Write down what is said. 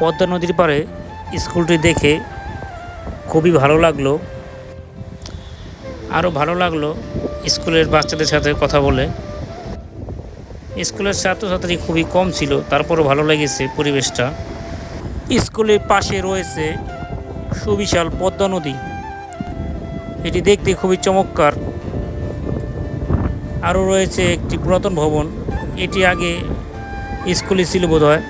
পদ্মা নদীর পাড়ে স্কুলটি দেখে খুবই ভালো লাগল। আরও ভালো লাগল স্কুলের বাচ্চাদের সাথে কথা বলে। স্কুলের ছাত্রছাত্রী খুবই কম ছিল, তারপরও ভালো লেগেছে পরিবেশটা। স্কুলের পাশে রয়েছে সুবিশাল পদ্মা নদী। এটি দেখতে খুবই চমৎকার। আরও রয়েছে একটি পুরাতন ভবন। এটি আগে স্কুলে ছিল বোধ হয়